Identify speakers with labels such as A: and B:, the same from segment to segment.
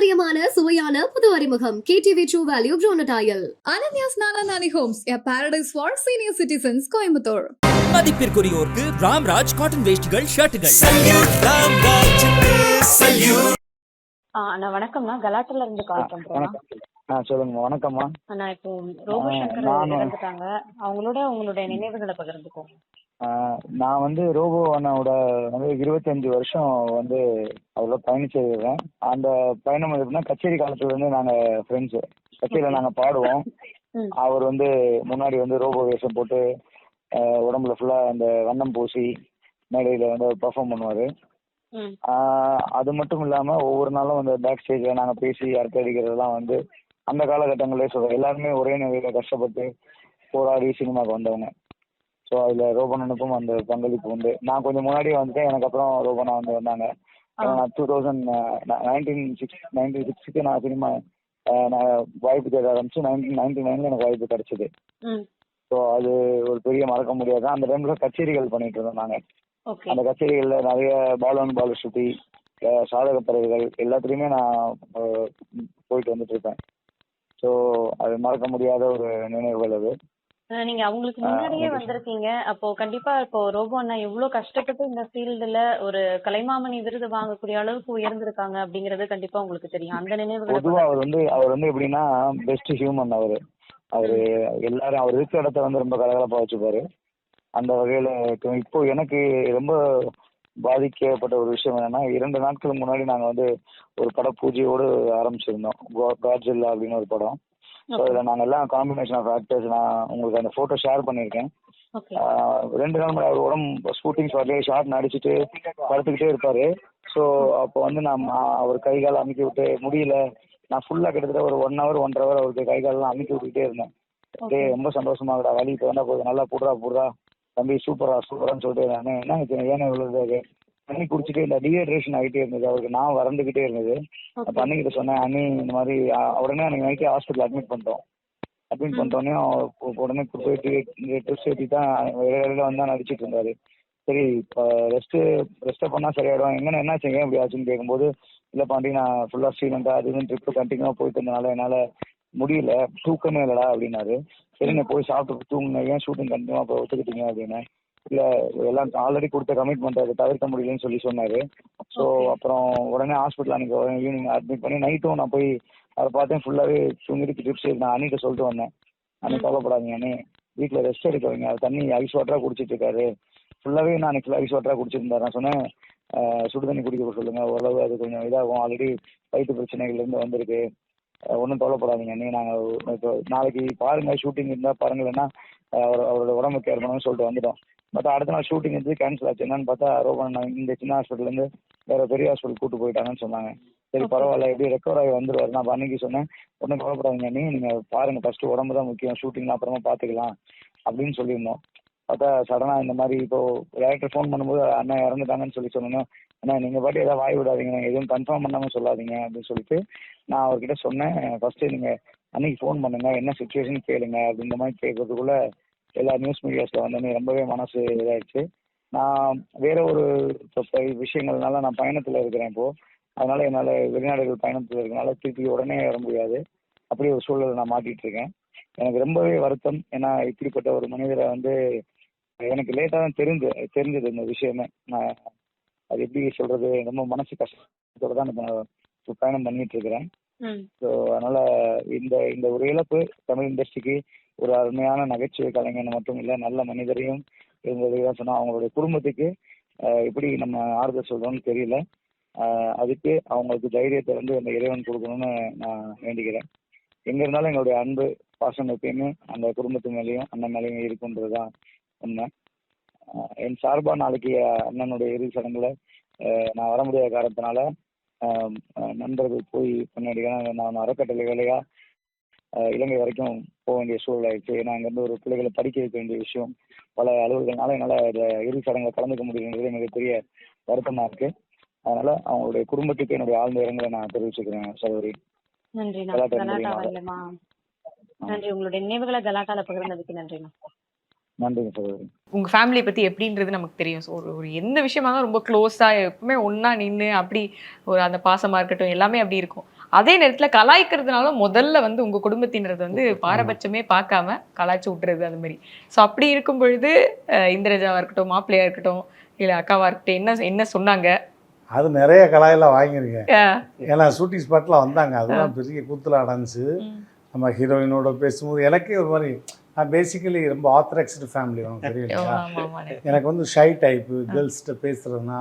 A: பாரம்பரியமான சுவையான புது அறிமுகம். KTV true value
B: Ananya's Nana Nani Homes, a paradise for senior citizens, Coimbatore.
C: மதிப்பிற்குரியோருக்கு ராம்ராஜ் காட்டன் வேஷ்டிகள் ஷர்ட்டுகள்
D: ஆ நான் வணக்கம்ண்ணா. கலாட்டில இருந்து கால் பண்றேன்
E: ஆ சொல்லுங்கம்மா. வணக்கம்மா.
D: நான் இப்போ ரோபோ
E: ஆ,
D: சங்கர்
E: நானு-
D: இறந்துட்டாங்க. அவங்களோட உங்களுடைய நினைவுகளை பகிர்ந்துக்கோங்க
E: நான் வந்து ரோபோ அண்ணாவோட வந்து இருபத்தஞ்சு வருஷம் வந்து அவரோட பயணிச்சிருக்கேன் அந்த பயணம் எப்படின்னா கச்சேரி காலத்துல இருந்து நாங்க ஃப்ரெண்ட்ஸ் கச்சேரியில நாங்க பாடுவோம். அவர் வந்து முன்னாடி வந்து ரோபோ வேஷம் போட்டு உடம்புல ஃபுல்லா அந்த வண்ணம் பூசி மேடையில வந்து பர்ஃபார்ம் பண்ணுவாரு. அது மட்டும் இல்லாம ஒவ்வொரு நாளும் வந்து பேக் ஸ்டேஜ்ல நாங்க பேசி அரட்டை அடிக்கிறதெல்லாம் வந்து அந்த காலகட்டங்களே சொல்றோம் எல்லாருமே ஒரே நிலையில கஷ்டப்பட்டு போராடி சினிமாக்கு வந்தவங்க. ஸோ அதுல ரோபனனுக்கும் அந்த பங்களிப்பு உண்டு. நான் கொஞ்சம் முன்னாடியே வந்துட்டேன். எனக்கு அப்புறம் ரோபனா வந்து வந்தாங்க. நான் two thousand nineteen six nineteen சிக்ஸ்க்கு நான் சினிமா நான் வாய்ப்பு தேட ஆரம்பிச்சு நைன்டீன் நைன்டி நைன்ல எனக்கு வாய்ப்பு கிடைச்சது. ஸோ அது ஒரு பெரிய மறக்க முடியாது அந்த டைம்ல கச்சேரிகள் பண்ணிட்டு இருந்தோம் நாங்க. அந்த கச்சேரிகள்ல நிறைய பாலன் பாலஸ்ருதி சாதக பறவைகள் எல்லாத்துலயுமே நான் போயிட்டு வந்துட்டு இருப்பேன். ஸோ அது மறக்க முடியாத ஒரு நினைவுகள் அது.
D: நீங்க அவங்களுக்கு முன்னாடியே வந்திருக்கீங்க. அப்போ கண்டிப்பா இப்போ ரோபோ அண்ணா எவ்வளவு கஷ்டப்பட்டு இந்த ஃபீல்டுல ஒரு கலைமாமணி விருது வாங்கக்கூடிய அளவுக்கு உயர்ந்திருக்காங்க அப்படிங்கறது கண்டிப்பா உங்களுக்கு தெரியும். அந்த நினைவுகளை
E: பொதுவா அவர் வந்து அவர் வந்து எப்படின்னா பெஸ்ட் ஹியூமன் அவரு. அவரு எல்லாரும் அவர் இருக்கிற இடத்த வந்து ரொம்ப கலகலப்பா வச்சுப்பாரு. அந்த வகையில இப்போ எனக்கு ரொம்ப பாதிக்கப்பட்ட ஒரு விஷயம் என்னன்னா இரண்டு நாட்களுக்கு முன்னாடி நாங்க வந்து ஒரு பட பூஜையோடு ஆரம்பிச்சிருந்தோம். காட்ஜில்லா அப்படின்னு ஒரு படம். ஸோ இதுல நாங்க எல்லாம் காம்பினேஷன் ஆஃப் ஆக்டர்ஸ் நான் உங்களுக்கு அந்த போட்டோ ஷேர் ஆஹ் ரெண்டு நாள் முன்னாடி அவர் உடம்பு ஷூட்டிங் ஸ்பாட்லேயே ஷார்ட் நடிச்சிட்டு படுத்துக்கிட்டே இருப்பாரு. ஸோ அப்போ வந்து நான் அவர் கை கால் அமுக்கி விட்டு முடியல. நான் ஃபுல்லாக கிட்டத்தட்ட ஒரு ஒன் ஹவர் ஒன்றரை ஹவர் அவருக்கு கை காலெல்லாம் அமுக்கி விட்டுக்கிட்டே இருந்தேன். டேய் ரொம்ப சந்தோஷமாகடா வலி இப்போ வந்தா போதும் நல்லா போடுறா போடுறா. தம்பி சூப்பரா சூப்பரான்னு சொல்லிட்டு நான் என்ன ஏன்னா இவ்வளோ தண்ணி குடிச்சிட்டு இந்த டீஹைட்ரேஷன் ஆகிட்டே இருந்தது. அவருக்கு நான் வறண்டுக்கிட்டே இருந்தது. அப்போ அன்னிக்கிட்ட சொன்னேன் அண்ணி இந்த மாதிரி உடனே அன்னைக்கு நைட்டே ஹாஸ்பிட்டல் அட்மிட் பண்ணிட்டோம். அட்மிட் பண்ணிட்டோடனே உடனே போயிட்டு ட்ரிப்ஸ் ஏற்றி தான் இடையில வந்து தான் நடிச்சிட்டு இருந்தாரு. சரி இப்போ ரெஸ்ட் ரெஸ்ட் பண்ணா சரியாயிடும். எங்கன்னா ஏன் இப்படி ஆச்சுன்னு கேட்கும்போது இல்லை பாண்டி நான் ஃபுல்லாக ஸ்ரீலங்கா அது இதுன்னு ட்ரிப்பு கண்டினியூவாக போயிட்டு இருந்தனால என்னால் முடியல தூக்கமே இல்லடா அப்படின்னாரு. சரி நீ போய் சாப்பிட்டு தூங்குங்க. ஏன் ஷூட்டிங் கண்டினியூவாக போய் ஒத்துக்கிட்டீங்க அப்படின்னு. இல்லை எல்லாம் ஆல்ரெடி கொடுத்த கமிட்மெண்ட் அதை தவிர்க்க முடியலன்னு சொல்லி சொன்னாரு. ஸோ. அப்புறம் உடனே ஹாஸ்பிட்டல் அன்னைக்கு ஈவினிங் அட்மிட் பண்ணி நைட்டும் நான் போய் அதை பார்த்தேன் ஃபுல்லாகவே தூங்கிட்டு ட்ரிப்ஸ் நான் அண்ணிட்ட சொல்லிட்டு வந்தேன். அண்ணி கவலைப்படாதீங்க அண்ணி. வீட்டில் ரெஸ்ட் எடுக்க வைங்க அவர் தண்ணி ஐஸ் வாட்டராக குடிச்சிட்டு இருக்காரு. ஃபுல்லாகவே நான் அன்னைக்கு ஐஸ் வாட்டராக குடிச்சிருந்தாரு. நான் சொன்னேன் சுடு தண்ணி குடிக்க சொல்லுங்க. ஓரளவு அது கொஞ்சம் இதாகும். ஆல்ரெடி வயிற்று பிரச்சனைகள்லேருந்து வந்திருக்கு. ஒன்றும் கவலைப்படாதீங்க. அண்ணி நாங்கள் இப்போ நாளைக்கு பாருங்க ஷூட்டிங் இருந்தால் பாருங்க இல்லைன்னா அவர் அவரோட உடம்பு கேர் பண்ணணும்னு சொல்லிட்டு வந்துட்டோம். பட் அடுத்த நாள் ஷூட்டிங் இருந்து கேன்சல் ஆச்சு. என்னன்னு பார்த்தா ரோபன் இந்த சின்ன ஹாஸ்பிட்டல்லேருந்து வேற பெரிய ஹாஸ்பிட்டல் கூட்டு போயிட்டாங்கன்னு சொன்னாங்க. சரி. பரவாயில்ல எப்படி ரெக்கவர் ஆகி வந்துருவாரு. நான் அன்னைக்கு சொன்னேன் ஒன்றும் கவலைப்படாதீங்க. நீ நீங்க பாருங்க. ஃபர்ஸ்ட் உடம்பு தான் முக்கியம். ஷூட்டிங்லாம் அப்புறமா பார்த்துக்கலாம். அப்படின்னு சொல்லியிருந்தோம். பார்த்தா சடனா இந்த மாதிரி இப்போ டேரக்டர் ஃபோன் பண்ணும்போது அண்ணன் இறந்துட்டாங்கன்னு சொல்லி சொன்னோம் அண்ணா நீங்க பாட்டி ஏதாவது வாய் விடாதீங்க. நீங்க எதுவும் கன்ஃபார்ம் பண்ணாம சொல்லாதீங்க அப்படின்னு சொல்லிட்டு நான் அவர்கிட்ட சொன்னேன். ஃபர்ஸ்ட் நீங்க அன்னைக்கு ஃபோன் பண்ணுங்க. என்ன சுச்சுவேஷன் கேளுங்க அப்படின்ற மாதிரி கேட்கறதுக்குள்ள எல்லா நியூஸ் மீடியாஸ்ல வந்தோடனே ரொம்பவே மனசு இதாயிடுச்சு. நான் வேற ஒரு விஷயங்கள்னால நான் பயணத்துல இருக்கிறேன் இப்போ. அதனால என்னால வெளிநாடுகள் பயணத்துல இருக்கனால திருப்பி உடனே வர முடியாது. அப்படி ஒரு சூழலை நான் மாட்டிட்டு இருக்கேன். எனக்கு ரொம்பவே வருத்தம். ஏன்னா இப்படிப்பட்ட ஒரு மனிதரை வந்து எனக்கு லேட்டாக தான் தெரிஞ்சு தெரிஞ்சது இந்த விஷயமே. நான் அது எப்படி சொல்றது ரொம்ப மனசு கஷ்டத்தோட தான் இப்ப பயணம் பண்ணிட்டு இருக்கிறேன். ஸோ அதனால இந்த இந்த ஒரு இழப்பு தமிழ் இண்டஸ்ட்ரிக்கு ஒரு அருமையான நகைச்சுவை கலைஞன் மட்டும் இல்லை நல்ல மனிதரையும் இருந்ததுதான் சொன்னா அவங்களுடைய குடும்பத்துக்கு எப்படி நம்ம ஆறுதல் சொல்றோம்னு தெரியல. அதுக்கு அவங்களுக்கு தைரியத்தை வந்து அந்த இறைவன் கொடுக்கணும்னு நான் வேண்டிக்கிறேன். எங்க இருந்தாலும் எங்களுடைய அன்பு பாசம் எப்பயுமே அந்த குடும்பத்து மேலேயும் அண்ணன் மேலேயும் இருக்குன்றதுதான் உண்மை. என் சார்பா நாளைக்கு அண்ணனுடைய இறுதி சடங்குல நான் வர முடியாத காரணத்தினால நண்பர்கள் போய் பின்னாடி நான் அறக்கட்டளை வேலையா இலங்கை வரைக்கும் போக வேண்டிய சூழல் ஆயிடுச்சு. ஏன்னா அங்கேருந்து ஒரு பிள்ளைகளை படிக்க வைக்க வேண்டிய விஷயம் பல அலுவல்கள்னால என்னால் இறுதி சடங்குல கலந்துக்க முடியுங்கிறது மிகப்பெரிய வருத்தமா இருக்கு. அதனால அவங்களுடைய குடும்பத்துக்கு என்னுடைய ஆழ்ந்த இரங்கலை நான் தெரிவிச்சுக்கிறேன் சகோதரி?
D: வரலமா நன்றி. உங்களுடைய நினைவுகளை கலாட்டால பகிர்ந்ததுக்கு நன்றிண்ணா.
E: நன்றிங்க சகோதரி.
F: உங்க ஃபேமிலியை பத்தி எப்படின்றது நமக்கு தெரியும். ஸோ ஒரு ஒரு எந்த விஷயமா இருந்தாலும் ரொம்ப க்ளோஸா எப்பவுமே ஒண்ணா நின்று அப்படி ஒரு அந்த பாசமா இருக்கட்டும் எல்லாமே அப்படி இருக்கும். அதே நேரத்துல கலாய்க்கிறதுனால முதல்ல வந்து உங்க குடும்பத்தினரது வந்து பாரபட்சமே பார்க்காம கலாய்ச்சி விட்டுறது அது மாதிரி. ஸோ அப்படி இருக்கும் பொழுது இந்திரஜாவா இருக்கட்டும் மாப்பிள்ளையா இருக்கட்டும் இல்ல அக்காவா இருக்கட்டும் என்ன என்ன சொன்னாங்க?
G: அது நிறைய கலாயெல்லாம் வாங்கியிருக்கேன். ஏன்னா ஷூட்டிங் ஸ்பாட்டில் வந்தாங்க. அதெல்லாம் பெரிய கூத்துல அடைஞ்சு. நம்ம ஹீரோயினோட பேசும்போது எனக்கே ஒரு மாதிரி நான் பேசிக்கலி ரொம்ப ஆத்தராக்ஸ்டு ஃபேமிலி உனக்கு
F: ஆமா.
G: எனக்கு வந்து ஷை டைப்பு கேர்ள்ஸ்கிட்ட பேசுறதுனா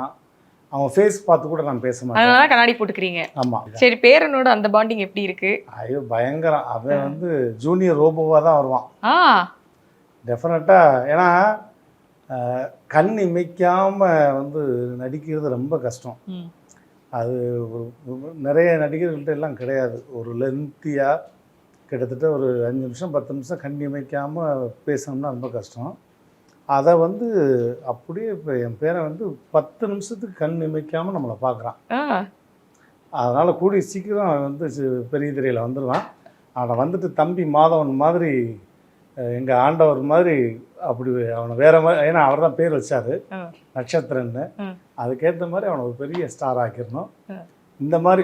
G: அவங்க ஃபேஸ் பார்த்து கூட நான் பேச மாட்டேன்.
F: அதனால கண்ணாடி போட்டுக்கிறீங்க.
G: ஆமாம்
F: சரி பேரனோட அந்த பாண்டிங் எப்படி இருக்கு?
G: ஐயோ பயங்கரம். அவன் வந்து ஜூனியர் ரோபோவாக தான் வருவான்.
F: ஆ.
G: டெஃபினட்டாக ஏன்னா கண் இமைக்காம வந்து நடிக்கிறது ரொம்ப கஷ்டம். அது நிறைய நடிகர்கள்ட்ட எல்லாம் கிடையாது. ஒரு லென்த்தியாக கிட்டத்தட்ட ஒரு அஞ்சு நிமிஷம் பத்து நிமிஷம் கண் இமைக்காமல் பேசணும்னா ரொம்ப கஷ்டம். அதை வந்து அப்படியே இப்போ என் பேரை வந்து பத்து நிமிஷத்துக்கு கண் இமைக்காமல் நம்மளை பார்க்குறான் அதனால் கூடிய சீக்கிரம் அவன் வந்து பெரிய திரையில் வந்துடுவான் அவனை வந்துட்டு தம்பி மாதவன் மாதிரி எங்கள் ஆண்டவர் மாதிரி அப்படி அவனை வேற மாதிரி ஏன்னா அவர் தான் பேர் வச்சாரு. நட்சத்திரன்னு. அதுக்கேற்ற மாதிரி அவனை ஒரு பெரிய ஸ்டார் ஆக்கிடணும். இந்த மாதிரி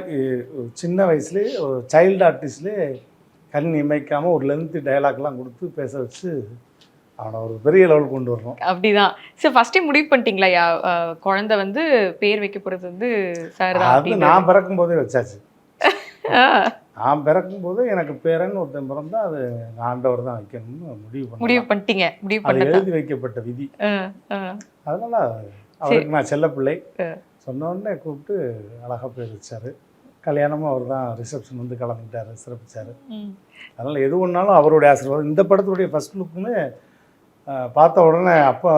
G: சின்ன வயசுலேயே ஒரு சைல்டு ஆர்டிஸ்ட்லேயே கண் இமைக்காமல் ஒரு லென்த்து டயலாக்லாம் கொடுத்து பேச வச்சு அவனை ஒரு பெரிய லெவல் கொண்டு வரணும்.
F: அப்படிதான். சரி ஃபர்ஸ்டே முடிவு பண்ணிட்டீங்களா? யா குழந்தை வந்து பேர் வைக்க போறது வந்து சார்
G: அது நான் பிறக்கும் போதே வச்சாச்சு. நான் பிறக்கும் போது எனக்கு பேரன் ஒருத்தன் பிறந்தா அது ஆண்டவர் தான் வைக்கணும்னு முடிவு
F: முடிவு
G: பண்ணேன்
F: பண்ணிட்டீங்க. முடிவு
G: அது
F: பண்ணதா?
G: எழுதி வைக்கப்பட்ட விதி. அதனால அவருக்கு நான் செல்லப்பிள்ளை.
F: ஆ.
G: சொன்ன உடனே கூப்பிட்டு அழகா பேர் வச்சாரு. கல்யாணமும் அவர் தான் ரிசப்ஷன் வந்து கலந்துட்டாரு சிறப்பிச்சாரு. அதனால எது ஒன்றாலும் அவருடைய ஆசீர்வாதம். இந்த படத்துடைய ஃபர்ஸ்ட் லுக்குமே பார்த்த உடனே அப்போ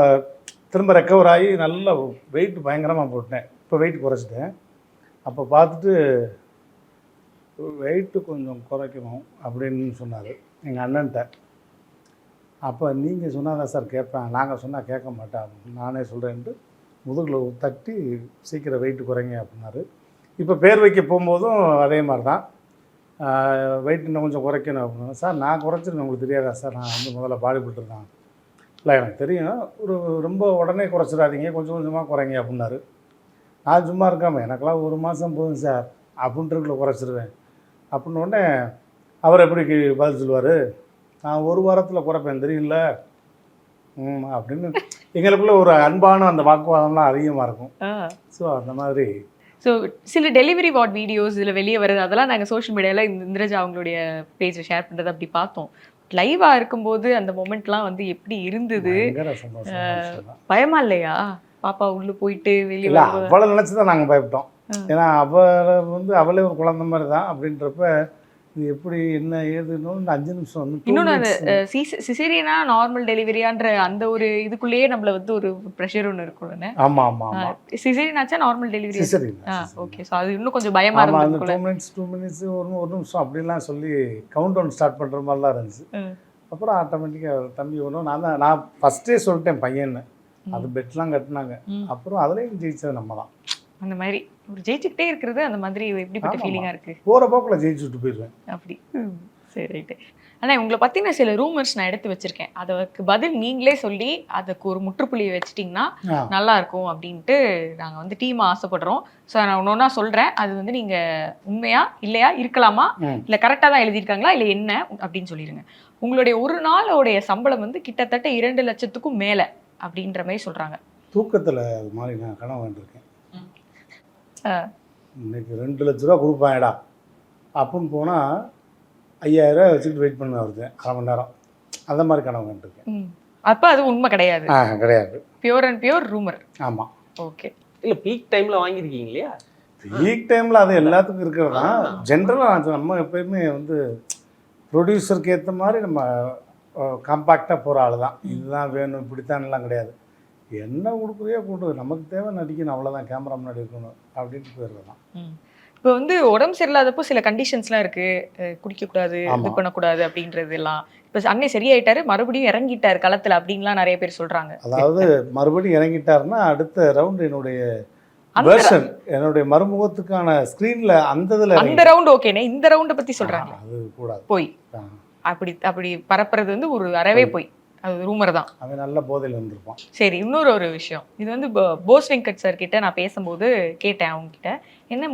G: திரும்ப ரெக்கவர் ஆகி நல்ல வெயிட் பயங்கரமாக போட்டேன். இப்போ வெயிட் குறைச்சிட்டேன். அப்போ பார்த்துட்டு வெயிட்டு கொஞ்சம் குறைக்கணும் அப்படின்னு சொன்னார் எங்கள் அண்ணன்ட்ட. அப்போ நீங்கள் சொன்னாதான் சார் கேட்பேன். நாங்கள் சொன்னால் கேட்க மாட்டேன் நானே சொல்கிறேன்ட்டு முதுகில் தட்டி சீக்கிரம் வெயிட் குறைங்க அப்படின்னாரு. இப்போ பேர் வைக்க போகும்போதும் அதே மாதிரி தான் வெயிட் இன்னும் கொஞ்சம் குறைக்கணும் அப்படின்னா. சார் நான் குறைச்சிருக்கேன். உங்களுக்கு தெரியாதா சார்? நான் வந்து முதல்ல பாடி பில்டர் தான். இல்லை எனக்கு தெரியும். ஒரு ரொம்ப உடனே குறைச்சிடாதீங்க. கொஞ்சம் கொஞ்சமாக குறைங்க அப்படின்னாரு. நான் சும்மா இருக்காம எனக்கெல்லாம் ஒரு மாதம் போதும் சார். அப்படின்றதுக்குள்ள குறைச்சிருவேன். அப்படின்னு உடனே அவர் எப்படி பதில் சொல்லுவார்? நான் ஒரு வாரத்தில் குறைப்பேன். தெரியல ம் அப்படின்னு. எங்களுக்குள்ள ஒரு அன்பான அந்த வாக்குவாதம்லாம் அதிகமாக இருக்கும். ஸோ அந்த மாதிரி.
F: ஸோ சில டெலிவரி வார்ட் வீடியோஸ் இதில் வெளியே வருது. அதெல்லாம் நாங்கள் சோஷியல் மீடியாவில் இந்த இந்திரஜா அவங்களுடைய பேஜை ஷேர் பண்ணுறது அப்படி பார்த்தோம். லைவாக இருக்கும்போது அந்த மொமெண்ட்லாம் வந்து எப்படி இருந்தது. பயமா இல்லையா? பாப்பா உள்ள போயிட்டு வெளியே
G: இல்லை
F: வரும்போது.
G: அவளை நினச்சி தான் நாங்கள் பயப்பட்டோம். ஏன்னா அவளை வந்து அவளே ஒரு குழந்தை மாதிரி தான் அப்படின்றப்ப இது எப்படி என்ன ஏதுன்னு அஞ்சு நிமிஷம் வந்து
F: இன்னொன்று. சிசேரியனா நார்மல் டெலிவரியான்ற அந்த ஒரு இதுக்குள்ளேயே நம்மள வந்து ஒரு ப்ரெஷர் ஒன்று இருக்கும்ல
G: ஆமா ஆமா ஆமா.
F: சிசேரியனாச்சா நார்மல் டெலிவரி ஓகே ஸோ அது இன்னும் கொஞ்சம் பயமா இருந்ததுக்குள்ள
G: டூ மினிட்ஸ் டூ மினிட்ஸ் ஒரு ஒரு நிமிஷம் அப்படிலாம் சொல்லி கவுண்ட் டவுன் ஸ்டார்ட் பண்ணுற மாதிரிலாம் இருந்துச்சு. அப்புறம் ஆட்டோமேட்டிக்காக தம்பி ஒன்றும் நான் தான் நான் ஃபஸ்ட்டே சொல்லிட்டேன் பையன்னு. அது பெட்லாம் கட்டினாங்க. அப்புறம் அதுலேயும் ஜெயிச்சது நம்ம தான்
F: அந்த மாதிரி. ஒரு ஜெயிச்சுக்கிட்டே இருக்கிறது அந்த மாதிரி எப்படிப்பட்ட
G: ஆமாமா.
F: ஃபீலிங்கா இருக்கு?
G: போகிற போக்கில் ஜெயிச்சு விட்டு போயிடுவேன்.
F: அப்படி. சரி ரைட்டு. ஆனா உங்களை பத்தின சில ரூமர்ஸ் நான் எடுத்து வச்சிருக்கேன். அதுக்கு பதில் நீங்களே சொல்லி அதுக்கு ஒரு முற்றுப்புள்ளியை வச்சிட்டிங்கன்னா. நல்லா இருக்கும் அப்படின்ட்டு நாங்க வந்து டீம் ஆசைப்படுறோம். ஸோ நான் ஒன்று ஒன்றா சொல்றேன். அது வந்து நீங்க உண்மையா இல்லையா இருக்கலாமா. இல்ல கரெக்டாக தான் எழுதியிருக்காங்களா? இல்ல என்ன? அப்படின்னு சொல்லிடுங்க உங்களுடைய ஒரு நாளோடைய சம்பளம் வந்து கிட்டத்தட்ட இரண்டு லட்சத்துக்கும் மேல அப்படின்ற மாதிரி சொல்றாங்க.
G: தூக்கத்தில் அது மாதிரி நான் கனவு கண்டிருக்கேன். இன்னைக்கு ரெண்டு லட்ச ரூபா கொடுப்பாங்கடா அப்படின்னு போனால் ஐயாயிரம் வச்சுக்கிட்டு வெயிட் பண்ண வருது அரை மணி நேரம். அந்த மாதிரி கனவு கண்டிருக்கேன்.
F: அப்ப அது உண்மை கிடையாது.
G: ஆ கிடையாது.
F: பியூர் அண்ட் பியூர் ரூமர்
G: ஆமாம்
F: ஓகே
H: இல்ல பீக் டைம்ல வாங்கியிருக்கீங்க இல்லையா?
G: பீக் டைமில் அது எல்லாத்துக்கும் இருக்கிறது தான். ஜென்ரலாக நம்ம எப்பயுமே வந்து ப்ரொடியூசருக்கு ஏற்ற மாதிரி நம்ம காம்பேக்டாக போகிற ஆள் தான் இதுதான் வேணும் இப்படித்தான்லாம் கிடையாது. என்ன கொடுக்குறியோ கொடு நமக்கு தேவை நடிக்கணும் அவ்வளோதான் கேமரா முன்னாடி இருக்கணும் அப்படின்ட்டு போயிடுறது தான்.
F: இப்போ வந்து உடம்பு சரியில்லாதப்போ சில கண்டிஷன்ஸ்லாம் இருக்கு. அஹ் குடிக்கக்கூடாது இது. பண்ணக்கூடாது அப்படின்றது எல்லாம். இப்போ அன்னை சரியாயிட்டாரு மறுபடியும் இறங்கிட்டாரு களத்துல அப்படின்லாம் நிறைய பேர் சொல்றாங்க.
G: அதாவது மறுபடியும் இறங்கிட்டாருன்னா அடுத்த ரவுண்ட் என்னுடைய வெர்ஷன் என்னுடைய மறுமுகத்துக்கான ஸ்க்ரீனில் அந்த இதில்
F: அந்த ரவுண்ட் ஓகேனே இந்த ரவுண்டை பத்தி சொல்றாங்க.
G: அது கூடாது.
F: போய். அப்படி அப்படி பரப்புறது வந்து ஒரு அறவே போய். அது ரூமர் தான்.
G: அவன் நல்ல போதையில் இருந்திருப்பான்
F: சரி இன்னொரு ஒரு விஷயம். இது வந்து போஸ் வெங்கட் சார் கிட்ட நான் பேசும்போது கேட்டேன் அவங்க கிட்ட என்ன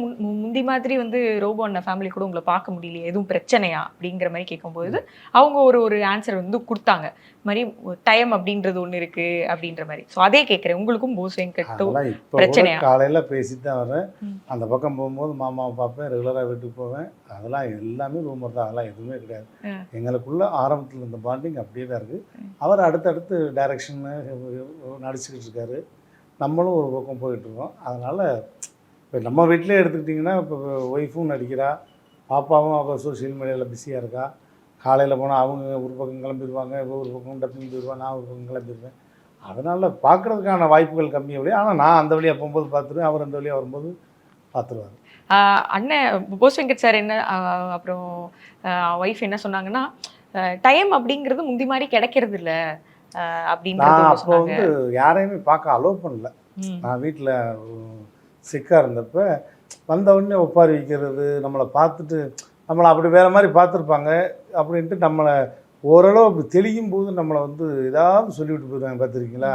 F: முந்தி மாதிரி வந்து ரோபோ அண்ணன் ஃபேமிலி கூட உங்களை பார்க்க முடியலையே எதுவும் பிரச்சனையா? அப்படிங்கிற மாதிரி கேட்கும்போது அவங்க ஒரு ஒரு ஆன்சர் வந்து கொடுத்தாங்க. மாதிரி டைம் அப்படின்றது ஒன்று இருக்கு அப்படின்ற மாதிரி. ஸோ அதே கேட்குறேன். உங்களுக்கும் போஸ் வெங்கட்டோ பிரச்சனையா?
G: காலையில் பேசிட்டு தான் வரேன். அந்த பக்கம் போகும்போது மாமாவை பார்ப்பேன் ரெகுலராக வீட்டுக்கு போவேன். அதெல்லாம் எல்லாமே ரூமர் தான். அதெல்லாம் எதுவுமே கிடையாது. எங்களுக்குள்ள ஆரம்பத்தில் இருந்த பாண்டிங் அப்படியே தான் இருக்குது அவர் அடுத்தடுத்து டைரக்ஷன்னு நடிச்சுக்கிட்டு இருக்காரு. நம்மளும் ஒரு பக்கம் போயிட்டு இருக்கோம். அதனால் இப்போ நம்ம வீட்டிலே எடுத்துக்கிட்டிங்கன்னா இப்போ ஒய்ஃபும் நடிக்கிறா பாப்பாவும் அவள் சோஷியல் மீடியாவில் பிஸியாக இருக்கா. காலையில் போனால் அவங்க ஒரு பக்கம் கிளம்பிடுவாங்க ஒரு பக்கம் டப்பிங் போயிடுவான் நான் ஒரு பக்கம் கிளம்பிடுவேன். அதனால் பார்க்குறதுக்கான வாய்ப்புகள் கம்மி வழியாக ஆனால் நான் அந்த வழியாக போகும்போது பார்த்துருவேன் அவர் அந்த வழியாக வரும்போது பார்த்துருவார்.
F: ஆஹ் அண்ணன் போஸ் வெங்கட் சார் என்ன அப்புறம் ஒய்ஃப் என்ன சொன்னாங்கன்னா டைம் அப்படிங்கிறது முந்தி மாதிரி கிடைக்கிறது இல்ல ஒண்ணு
G: அப்போ வந்து யாரையுமே பார்க்க அலோவ் பண்ணல. நான் வீட்டில் சிக்காக இருந்தப்ப வந்த உடனே ஒப்பாரி வைக்கிறது நம்மளை பார்த்துட்டு நம்மளை அப்படி வேறு மாதிரி பார்த்துருப்பாங்க அப்படின்ட்டு நம்மளை ஓரளவு அப்படி தெளியும் போது நம்மளை வந்து ஏதாவது சொல்லிவிட்டு போயிடுவாங்க பார்த்துருக்கீங்களா?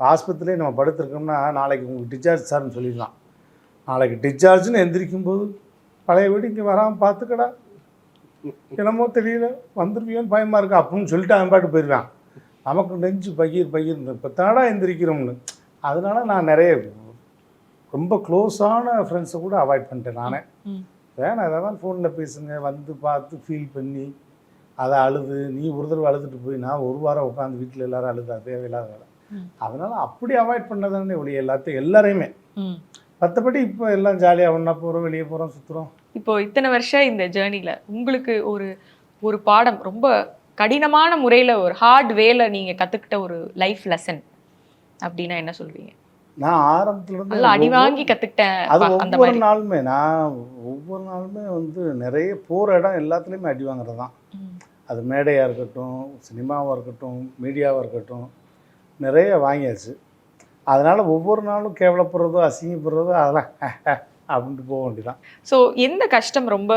G: ஆஸ்பத்திரியிலே நம்ம படுத்திருக்கோம்னா நாளைக்கு உங்களுக்கு டிஸ்சார்ஜ் சார்னு சொல்லிடலாம். நாளைக்கு டிஸ்சார்ஜ்னு எந்திரிக்கும் போது பழைய வீடு இங்கே வராமல் பார்த்துக்கடா. என்னமோ தெரியல வந்துருவியோன்னு பயமாக இருக்கு அப்படின்னு சொல்லிட்டு அவன் பாட்டு போயிடுவான் நமக்கு நெஞ்சு பகீர் பகீர் இப்போ தாடா எந்திரிக்கிறோம்னு. அதனால நான் நிறைய ரொம்ப க்ளோஸான ஃப்ரெண்ட்ஸை கூட அவாய்ட் பண்ணிட்டேன் நானே. வேணாம் எதாவது ஃபோனில் பேசுங்க வந்து பார்த்து ஃபீல் பண்ணி அதை அழுது நீ ஒரு தடவை அழுதுட்டு போய் நான் ஒரு வாரம் உட்காந்து வீட்டில் எல்லாரும் அழுதா தேவையில்லாத வேலை. அதனால அப்படி அவாய்ட் பண்ணதானே ஒழிய எல்லாத்தையும் எல்லாரையுமே. மற்றபடி இப்போ எல்லாம் ஜாலியாக ஒன்றா போகிறோம் வெளியே போகிறோம் சுற்றுறோம்
F: இப்போ இத்தனை வருஷம் இந்த ஜேர்னில உங்களுக்கு ஒரு ஒரு பாடம் ரொம்ப கடினமான முறையில ஒரு ஹார்ட் வேல நீங்க கத்துக்கிட்ட ஒரு லைஃப் லெசன் அப்படின்னா என்ன சொல்வீங்க
G: நான் ஆரம்பத்துல
F: நல்லா அடி
G: இருந்து
F: வாங்கி கத்துக்கிட்டேன்
G: அது ஒவ்வொரு நாளுமே நான் ஒவ்வொரு நாளுமே வந்து நிறைய போகிற இடம் எல்லாத்துலேயுமே அடி வாங்குறது தான். அது மேடையாக இருக்கட்டும் சினிமாவாக இருக்கட்டும் மீடியாவாக இருக்கட்டும் நிறைய வாங்கியாச்சு. அதனால் ஒவ்வொரு நாளும் கேவலப்படுறதோ அசிங்கப்படுறதோ அதெல்லாம் அப்படின்ட்டு போக வேண்டியதான்
F: ஸோ எந்த கஷ்டம்? ரொம்ப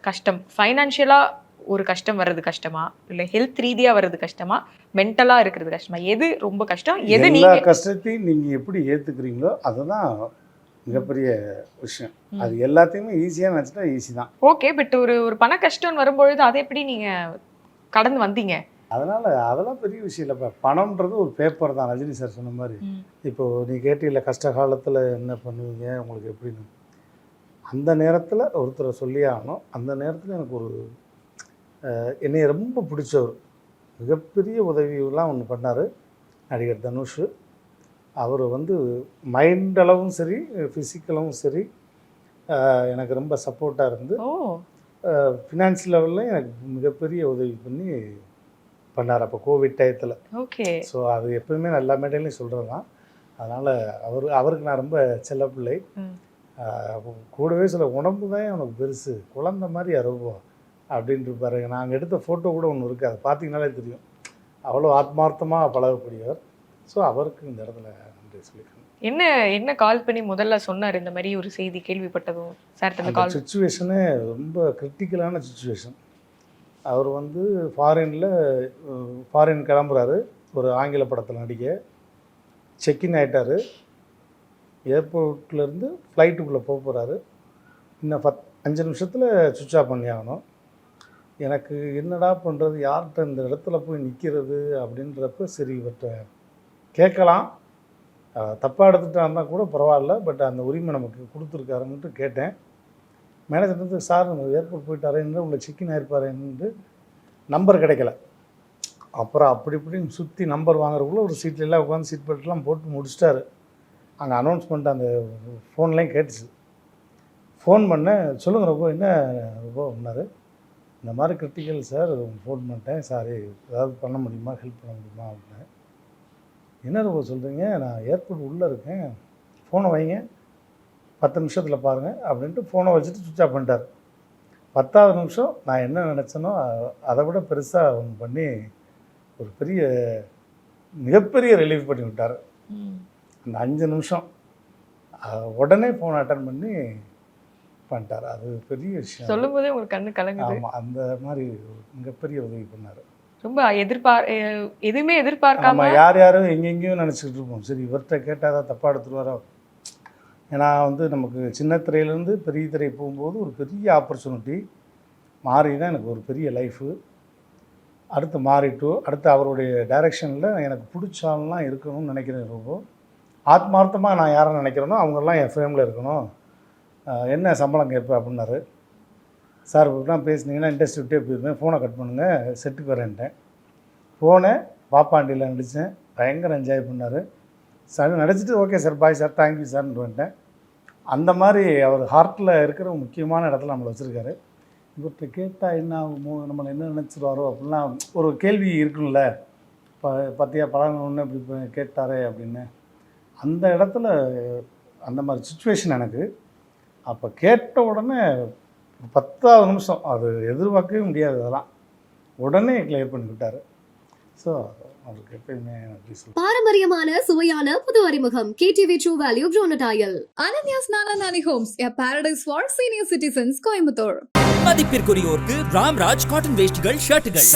F: கஷ்டம். ஃபைனான்ஷியலா ஒரு கஷ்டம் வர்றது கஷ்டமா? இல்ல ஹெல்த் ரீதியா வர்றது கஷ்டமா? மென்டலா இருக்கிறது கஷ்டமா? எது ரொம்ப கஷ்டம்? எது
G: எல்லா
F: நீங்க
G: கஷ்டத்தையும் நீங்கள் எப்படி ஏற்றுக்கிறீங்களோ அதுதான் மிகப்பெரிய விஷயம். அது எல்லாத்தையுமே ஈஸியாக நினச்சிட்டா ஈஸி தான்.
F: ஓகே பட் ஒரு ஒரு பண கஷ்டம்னு வரும்பொழுது அதை எப்படி நீங்க கடந்து வந்தீங்க?
G: அதனால் அதெல்லாம் பெரிய விஷயம் இல்லைப்பா. பணம்ன்றது ஒரு பேப்பர் தான். ரஜினி சார் சொன்ன மாதிரி.
F: ம்.
G: இப்போ நீ கேட்டீங்கள கஷ்ட காலத்தில் என்ன பண்ணுவீங்க? உங்களுக்கு எப்படின்னு அந்த நேரத்தில் ஒருத்தரை சொல்லியே ஆகணும். அந்த நேரத்தில் எனக்கு ஒரு என்னை ரொம்ப பிடிச்சவர். மிகப்பெரிய உதவியெல்லாம் ஒன்று பண்ணார் நடிகர் தனுஷ். அவர் வந்து மைண்ட் அளவும் சரி ஃபிசிக்கலாகவும் சரி எனக்கு ரொம்ப சப்போர்ட்டாக இருந்து
F: ஓ.
G: ஃபினான்ஷியல் லெவலில் எனக்கு மிகப்பெரிய உதவி பண்ணி பண்ணார் அப்போ கோவிட் டயத்தில்
F: ஓகே.
G: ஸோ அது எப்பவுமே நான் எல்லா மேடையிலையும் சொல்கிறது தான் அதனால் அவர் அவருக்கு நான் ரொம்ப செல்ல பிள்ளை. கூடவே சொல்ல உடம்பு தான் உனக்கு பெருசு. குழந்த மாதிரி அருவம். அப்படின்ட்டு இருப்பாரு நாங்கள் எடுத்த ஃபோட்டோ கூட ஒன்று இருக்குது அதை பார்த்தீங்கனாலே தெரியும். அவ்வளோ ஆத்மார்த்தமாக பழகக்கூடியவர். ஸோ அவருக்கு இந்த இடத்துல நன்றி சொல்லிக்கிறேன்.
F: என்ன என்ன கால் பண்ணி முதல்ல சொன்னார்? இந்த மாதிரி ஒரு செய்தி கேள்விப்பட்டதும் சார் அந்த
G: அந்த
F: கால்
G: சுச்சுவேஷனே ரொம்ப கிரிட்டிக்கலான சுச்சுவேஷன் அவர் வந்து ஃபாரினில் ஃபாரின் கிளம்புறாரு. ஒரு ஆங்கில படத்தில் நடிக்க. செக்இன் ஆகிட்டார் ஏர்போர்ட்லேருந்து ஃப்ளைட்டுக்குள்ளே போக போகிறாரு இன்னும் பத் அஞ்சு நிமிஷத்தில் சுவிட்ச் ஆஃப் பண்ணி ஆகணும். எனக்கு என்னடா பண்ணுறது யார்கிட்ட இந்த இடத்துல போய் நிற்கிறது அப்படின்றப்ப சரி இவற்றை கேட்கலாம். தப்பாக எடுத்துகிட்டா இருந்தால் கூட பரவாயில்ல. பட் அந்த உரிமை நமக்கு கொடுத்துருக்காருன்ட்டு கேட்டேன். மேனேஜர் வந்து சார் ஏர்போர்ட் போயிட்டாரேன்னு உங்களை சிக்கன் ஆயிருப்பாருன்னு நம்பர் கிடைக்கல. அப்புறம் அப்படி இப்படின்னு சுற்றி நம்பர் வாங்குறதுக்குள்ள ஒரு சீட்லெலாம் உட்காந்து சீட் பெல்ட்லாம் போட்டு முடிச்சிட்டாரு. அங்கே அனௌன்ஸ்மெண்ட் அந்த ஃபோன்லேயும் கேட்டுச்சு. ஃபோன் பண்ணேன் சொல்லுங்கள் ரொம்ப என்ன ரொம்ப பண்ணார் இந்த மாதிரி கிரிட்டிக்கல் சார் ஃபோன் பண்ணிட்டேன். சாரி ஏதாவது பண்ண முடியுமா? ஹெல்ப் பண்ண முடியுமா? அப்படின்னு என்ன ரொம்ப சொல்கிறீங்க நான் ஏர்போர்ட் உள்ளே இருக்கேன். ஃபோனை வைங்க. பத்து நிமிஷத்தில் பாருங்கள் அப்படின்ட்டு ஃபோனை வச்சுட்டு சுவிட்ச் ஆஃப் பண்ணிட்டார். பத்தாவது நிமிஷம் நான் என்ன நினச்சேனோ அதை விட பெருசாக ஒன்று பண்ணி ஒரு பெரிய மிகப்பெரிய ரிலீஃப் பண்ணி விட்டார். அந்த அஞ்சு நிமிஷம். உடனே ஃபோன் அட்டன் பண்ணி பண்ணிட்டார். அது பெரிய விஷயம்.
F: சொல்லும் போதே உங்களுக்கு கண்ணு கலங்குது.
G: ஆமாம் அந்த மாதிரி மிகப்பெரிய உதவி பண்ணார்.
F: ரொம்ப எதிர்பார் எதுவுமே எதிர்பார்க்காம
G: யார் யாரும் எங்கெங்கேயும் நினச்சிக்கிட்டு இருப்போம். சரி இவர்கிட்ட கேட்டால் தான் தப்பாக எடுத்துருவாரோ? ஏன்னா வந்து நமக்கு சின்ன திரையிலேருந்து பெரிய திரை போகும்போது ஒரு பெரிய ஆப்பர்ச்சுனிட்டி மாறி தான் எனக்கு ஒரு பெரிய லைஃபு அடுத்து மாறிட்டு அடுத்து அவருடைய டைரெக்ஷனில் எனக்கு பிடிச்சாலாம் இருக்கணும்னு நினைக்கிறேன் ரொம்ப ஆத்மார்த்தமாக நான் யாரை நினைக்கிறேனோ அவங்கெல்லாம் என் ஃப்ரேமில் இருக்கணும். என்ன சம்பளம் கேட்பேன் அப்படின்னாரு. சார் இப்படிலாம் பேசுனீங்கன்னா இண்டஸ்ட்ரி விட்டே போயிருந்தேன் ஃபோனை கட் பண்ணுங்கள் செட்டுக்கு வரேன்ட்டேன் ஃபோனை பாப்பாண்டியில் நடித்தேன் பயங்கர என்ஜாய் பண்ணார். சார் நடிச்சிட்டு okay sir bye sir thank you சார்னு வந்துட்டேன். அந்த மாதிரி அவர் ஹார்ட்டில் இருக்கிற முக்கியமான இடத்துல நம்மளை வச்சுருக்காரு. இவர்கிட்ட கேட்டால் என்ன ஆகுமோ நம்மளை என்ன நினச்சிருவாரோ அப்படின்லாம் ஒரு கேள்வி இருக்கும்ல. இப்போ பத்தியா பழகணுன்னு இப்படி கேட்டாரே அப்படின்னு. அந்த இடத்துல அந்த மாதிரி சுச்சுவேஷன் எனக்கு அப்போ கேட்ட உடனே பத்தாவது நிமிஷம் அது எதிர்பார்க்கவே முடியாது அதெல்லாம். உடனே கிளியர் பண்ணி விட்டார். ஸோ அவருக்கு எப்பயுமே நன்றி சொல்லுவேன்
A: பாரம்பரியமான சுவையான புது அறிமுகம். கேடிவி ட்ரூ வேல்யூ ப்ரோனடாயல்
B: Ananya's Nananani Homes, a paradise for senior citizens, Coimbatore.
C: மதிப்பிற்குரியோருக்கு ராம்ராஜ் காட்டன் வேஷ்டிகள் ஷர்ட்டுகள்